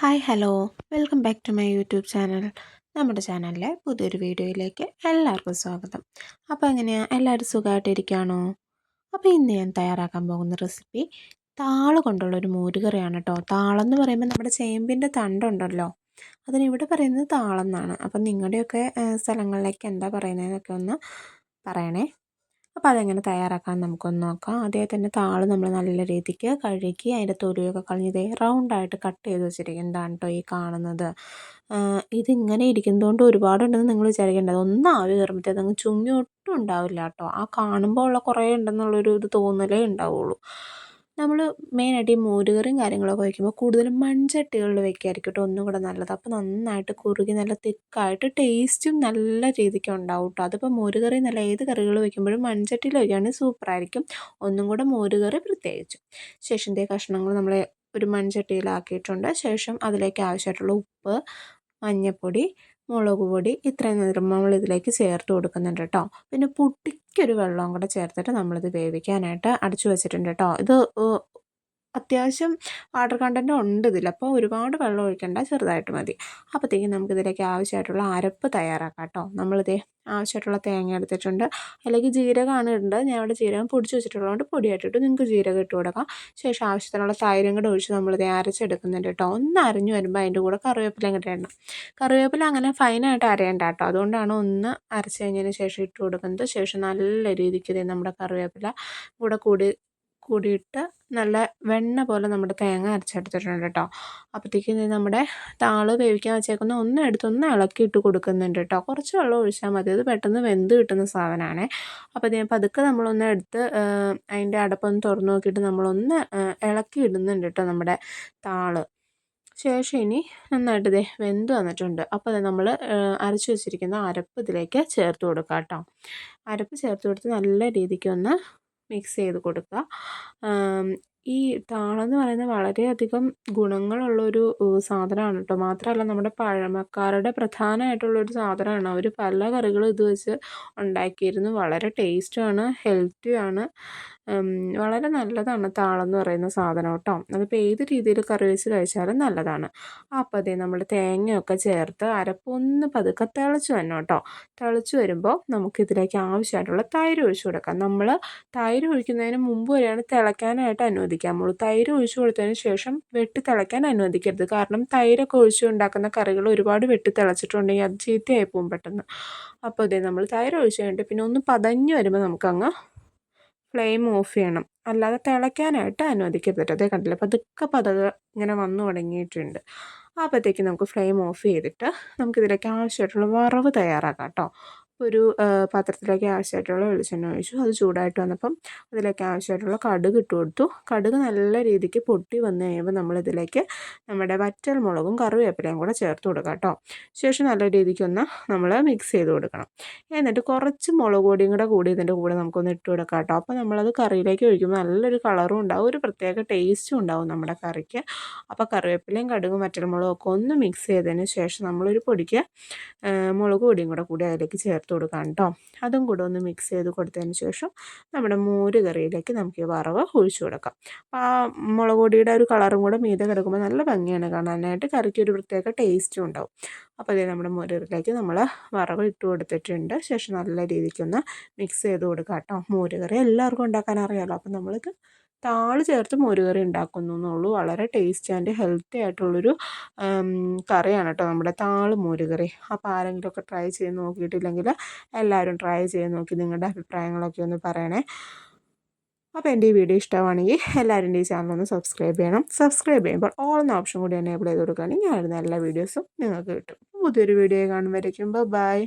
Hi hello. Welcome back to my YouTube channel. നമ്മുടെ ചാനലിലെ പുതിയൊരു വീഡിയോയിലേക്ക് എല്ലാവർക്കും സ്വാഗതം. അപ്പോൾ എങ്ങനെയാണ് എല്ലാവരും സുഖമായിട്ടിരിക്കുകയാണോ അപ്പോൾ ഇന്ന് ഞാൻ തയ്യാറാക്കാൻ പോകുന്ന റെസിപ്പി താൾ കൊണ്ടുള്ളൊരു മോരുകറിയാണ് കേട്ടോ താളെന്ന് പറയുമ്പോൾ നമ്മുടെ ചേമ്പിന്റെ തണ്ടുണ്ടല്ലോ. അതിനിവിടെ പറയുന്നത് താളെന്നാണ്. അപ്പം നിങ്ങളുടെയൊക്കെ സ്ഥലങ്ങളിലേക്ക് എന്താ പറയുന്നതെന്നൊക്കെ ഒന്ന് പറയണേ. അപ്പോൾ അതെങ്ങനെ തയ്യാറാക്കാൻ നമുക്കൊന്ന് നോക്കാം. അതേ തന്നെ താൾ നമ്മൾ നല്ല രീതിക്ക് കഴുകി അതിന്റെ തൊലിയൊക്കെ കളഞ്ഞ് ഇതേ റൗണ്ടായിട്ട് കട്ട് ചെയ്ത് വെച്ചിരിക്കുന്നതാണ് കേട്ടോ ഈ കാണുന്നത്. ഇതിങ്ങനെ ഇരിക്കുന്നതുകൊണ്ട് ഒരുപാടുണ്ടെന്ന് നിങ്ങൾ വിചാരിക്കേണ്ടത് ഒന്ന് ആവി കയറുമ്പോഴത്തേക്ക് അതങ്ങ് ചുങ്ങി ഒട്ടും ഉണ്ടാവില്ല കേട്ടോ ആ കാണുമ്പോൾ ഉള്ള കുറേ ഉണ്ടെന്നുള്ളൊരു ഇത് തോന്നലേ ഉണ്ടാവുള്ളൂ. നമ്മൾ മെയിനായിട്ട് ഈ മോരുകറിയും കാര്യങ്ങളൊക്കെ വയ്ക്കുമ്പോൾ കൂടുതലും മൺചട്ടികളിൽ വയ്ക്കുകയായിരിക്കും കേട്ടോ ഒന്നും കൂടെ നല്ലത്. അപ്പോൾ നന്നായിട്ട് കുറുകി നല്ല തിക്കായിട്ട് ടേസ്റ്റും നല്ല രീതിക്ക് ഉണ്ടാവും കേട്ടോ അതിപ്പോൾ മോരുകറി നല്ല ഏത് കറികൾ വയ്ക്കുമ്പോഴും മൺചട്ടിയിൽ വയ്ക്കുകയാണെങ്കിൽ സൂപ്പറായിരിക്കും ഒന്നും കൂടെ മോരുകറി പ്രത്യേകിച്ചും. ശേഷം ഇതേ കഷ്ണങ്ങൾ നമ്മൾ ഒരു മൺചട്ടിയിലാക്കിയിട്ടുണ്ട്. ശേഷം അതിലേക്ക് ആവശ്യമായിട്ടുള്ള ഉപ്പ് മഞ്ഞൾപ്പൊടി മുളക് പൊടി ഇത്രയും നേരം നമ്മൾ ഇതിലേക്ക് ചേർത്ത് കൊടുക്കുന്നുണ്ട് കേട്ടോ. പിന്നെ പൊട്ടിക്കൊരു വെള്ളവും കൂടെ ചേർത്തിട്ട് നമ്മളിത് വേവിക്കാനായിട്ട് അടച്ചു വെച്ചിട്ടുണ്ട് കേട്ടോ. ഇത് അത്യാവശ്യം വാട്ടർ കണ്ടന്റ് ഉണ്ട് ഇതിൽ അപ്പോൾ ഒരുപാട് വെള്ളം ഒഴിക്കേണ്ട ചെറുതായിട്ട് മതി. അപ്പോഴത്തേക്കും നമുക്കിതിലേക്ക് ആവശ്യമായിട്ടുള്ള അരപ്പ് തയ്യാറാക്കാം കേട്ടോ നമ്മളിത് ആവശ്യമായിട്ടുള്ള തേങ്ങ എടുത്തിട്ടുണ്ട്. അല്ലെങ്കിൽ ജീരകമാണ് ഇടേണ്ടത്. ഞാൻ ഇവിടെ ജീരകം പൊടിച്ച് വെച്ചിട്ടുള്ളതുകൊണ്ട് പൊടിയായിട്ടിട്ട് നിങ്ങൾക്ക് ജീരകം ഇട്ട് കൊടുക്കാം. ശേഷം ആവശ്യത്തിനുള്ള തൈരും കൂടെ ഒഴിച്ച് നമ്മളിത് അരച്ചെടുക്കുന്നുണ്ട് കേട്ടോ. ഒന്ന് അരഞ്ഞു വരുമ്പോൾ അതിന്റെ കൂടെ കറിവേപ്പില ഇങ്ങോട്ട് ഇടണം. കറിവേപ്പില അങ്ങനെ ഫൈനായിട്ട് അരയേണ്ട കേട്ടോ അതുകൊണ്ടാണ് ഒന്ന് അരച്ച് കഴിഞ്ഞതിന് ശേഷം ഇട്ട് കൊടുക്കുന്നത്. ശേഷം നല്ല രീതിക്ക് നമ്മുടെ കറിവേപ്പില കൂടെ കൂടി കൂടിയിട്ട് നല്ല വെണ്ണ പോലെ നമ്മുടെ തേങ്ങ അരച്ചെടുത്തിട്ടുണ്ട് കേട്ടോ അപ്പോഴത്തേക്കും നമ്മുടെ താൾ വേവിക്കാൻ വെച്ചേക്കുന്ന ഒന്ന് എടുത്തൊന്ന് ഇളക്കിയിട്ട് കൊടുക്കുന്നുണ്ട് കേട്ടോ കുറച്ച് വെള്ളം ഒഴിച്ചാൽ മതി. അത് പെട്ടെന്ന് വെന്ത് കിട്ടുന്ന സാധനമാണ് അപ്പോൾ ഇതിന് പതുക്കെ നമ്മളൊന്ന് എടുത്ത് അതിന്റെ അടപ്പൊന്ന് തുറന്നു നോക്കിയിട്ട് നമ്മളൊന്ന് ഇളക്കി ഇടുന്നുണ്ട് കേട്ടോ നമ്മുടെ താൾ. ശേഷം ഇനി നന്നായിട്ട് ഇതേ വെന്ത് വന്നിട്ടുണ്ട്. അപ്പോൾ അത് നമ്മൾ അരച്ചു വെച്ചിരിക്കുന്ന അരപ്പ് ഇതിലേക്ക് ചേർത്ത് കൊടുക്കാം കേട്ടോ അരപ്പ് ചേർത്ത് കൊടുത്ത് നല്ല രീതിക്ക് ഒന്ന് മിക്സ് ചെയ്ത് കൊടുക്കുക ഈ താളമെന്ന് പറയുന്നത് വളരെയധികം ഗുണങ്ങളുള്ളൊരു സാധനമാണ് കേട്ടോ മാത്രമല്ല നമ്മുടെ പഴമക്കാരുടെ പ്രധാനമായിട്ടുള്ളൊരു സാധനമാണ് അവർ പല കറികളും ഇത് വെച്ച് ഉണ്ടാക്കിയിരുന്നു. വളരെ ടേസ്റ്റുമാണ് ഹെൽത്തിയാണ്. വളരെ നല്ലതാണ് താളെന്ന് പറയുന്ന സാധനം കേട്ടോ. അതിപ്പോൾ ഏത് രീതിയിൽ കറി വെച്ച് കഴിച്ചാലും നല്ലതാണ്. അപ്പോൾ അതേ നമ്മൾ തേങ്ങയൊക്കെ ചേർത്ത് അരപ്പൊന്ന് പതുക്കെ തിളച്ച് തന്നെ കേട്ടോ. തിളച്ച് വരുമ്പോൾ നമുക്കിതിലേക്ക് ആവശ്യമായിട്ടുള്ള തൈര് ഒഴിച്ചു കൊടുക്കാം. നമ്മൾ തൈര് ഒഴിക്കുന്നതിന് മുമ്പ് വരെയാണ് തിളയ്ക്കാനായിട്ട് അനുവദിക്കാമുള്ളൂ തൈര് ഒഴിച്ചു കൊടുത്തതിന് ശേഷം വെട്ടി തിളയ്ക്കാൻ അനുവദിക്കരുത്. കാരണം തൈരൊക്കെ ഒഴിച്ച് ഉണ്ടാക്കുന്ന കറികൾ ഒരുപാട് വെട്ടി തിളച്ചിട്ടുണ്ടെങ്കിൽ അത് ചീത്തയായി പോകും പെട്ടെന്ന്. അപ്പോൾ ഇതേ നമ്മൾ തൈര് ഒഴിച്ച് കഴിഞ്ഞിട്ട് പിന്നെ ഒന്ന് പതഞ്ഞ് വരുമ്പോൾ നമുക്കങ്ങ് ഫ്ലെയിം ഓഫ് ചെയ്യണം. അല്ലാതെ തിളയ്ക്കാനായിട്ട് അനുവദിക്കരുത് അതേ കണ്ടില്ല? പതുക്കെ പതക ഇങ്ങനെ വന്നു തുടങ്ങിയിട്ടുണ്ട്. അപ്പോഴത്തേക്ക് നമുക്ക് ഫ്ലെയിം ഓഫ് ചെയ്തിട്ട് നമുക്കിതിലേക്ക് ആവശ്യമായിട്ടുള്ള വറവ് തയ്യാറാക്കാം കേട്ടോ. ഒരു പാത്രത്തിലേക്ക് ആവശ്യമായിട്ടുള്ള വെളിച്ചെണ്ണ ഒഴിച്ചു. അത് ചൂടായിട്ട് വന്നപ്പം അതിലേക്ക് ആവശ്യമായിട്ടുള്ള കടുക് ഇട്ട് കൊടുത്തു. കടുക് നല്ല രീതിക്ക് പൊട്ടി വന്നു കഴിയുമ്പോൾ നമ്മളിതിലേക്ക് നമ്മുടെ വറ്റൽ മുളകും കറിവേപ്പിലയും കൂടെ ചേർത്ത് കൊടുക്കാം കേട്ടോ. ശേഷം നല്ല രീതിക്കൊന്ന് നമ്മൾ മിക്സ് ചെയ്ത് കൊടുക്കണം. എന്നിട്ട് കുറച്ച് മുളക് പൊടിയും കൂടെ കൂടി ഇതിന്റെ കൂടെ നമുക്കൊന്ന് ഇട്ട് കൊടുക്കാം കേട്ടോ. അപ്പോൾ നമ്മളത് കറിയിലേക്ക് ഒഴിക്കുമ്പോൾ നല്ലൊരു കളറും ഉണ്ടാവും. ഒരു പ്രത്യേക ടേസ്റ്റും ഉണ്ടാവും നമ്മുടെ കറിക്ക്. അപ്പോൾ കറിവേപ്പിലയും കടുകും വറ്റൽമുളകും ഒക്കെ ഒന്ന് മിക്സ് ചെയ്തതിന് ശേഷം നമ്മളൊരു പൊടിക്ക് മുളക് പൊടിയും കൂടെ കൂടി അതിലേക്ക് ചേർത്ത് ചേർത്ത് കൊടുക്കാം കേട്ടോ. അതും കൂടെ ഒന്ന് മിക്സ് ചെയ്ത് കൊടുത്തതിന് ശേഷം നമ്മുടെ മോര് കറിയിലേക്ക് നമുക്ക് ഈ വറവ് ഒഴിച്ചു കൊടുക്കാം. അപ്പോൾ ആ മുളക് പൊടിയുടെ ഒരു കളറും കൂടെ മീതെ കിടക്കുമ്പോൾ നല്ല ഭംഗിയാണ് കാണാനായിട്ട്. കറിക്ക് ഒരു പ്രത്യേക ടേസ്റ്റും ഉണ്ടാവും. അപ്പോൾ അതേ നമ്മുടെ മോരുകറിയിലേക്ക് നമ്മൾ വറവ് ഇട്ട് കൊടുത്തിട്ടുണ്ട്. ശേഷം നല്ല രീതിക്കൊന്ന് മിക്സ് ചെയ്ത് കൊടുക്കാം കേട്ടോ. മോര് കറി എല്ലാവർക്കും ഉണ്ടാക്കാൻ അറിയാമല്ലോ അപ്പം നമ്മളിത് താൾ ചേർത്ത് മോരുകറി ഉണ്ടാക്കുന്നു എന്നുള്ളൂ. വളരെ ടേസ്റ്റി ആൻഡ് ഹെൽത്തി ആയിട്ടുള്ളൊരു കറിയാണ് കേട്ടോ നമ്മുടെ താൾ മോരുകറി അപ്പോൾ ആരെങ്കിലുമൊക്കെ ട്രൈ ചെയ്ത് നോക്കിയിട്ടില്ലെങ്കിൽ എല്ലാവരും ട്രൈ ചെയ്ത് നോക്കി നിങ്ങളുടെ അഭിപ്രായങ്ങളൊക്കെ ഒന്ന് പറയണേ. അപ്പോൾ എന്റെ ഈ വീഡിയോ ഇഷ്ടമാണെങ്കിൽ എല്ലാവരും ഈ ചാനൽ ഒന്ന് സബ്സ്ക്രൈബ് ചെയ്യണം. സബ്സ്ക്രൈബ് ചെയ്യുമ്പോൾ ഓൾ എന്ന ഓപ്ഷൻ കൂടി എനേബിൾ ചെയ്ത് കൊടുക്കുകയാണെങ്കിൽ ഞാനിരുന്ന എല്ലാ വീഡിയോസും നിങ്ങൾക്ക് കിട്ടും. പുതിയൊരു വീഡിയോ കാണുമ്പോഴേക്കും ബൈ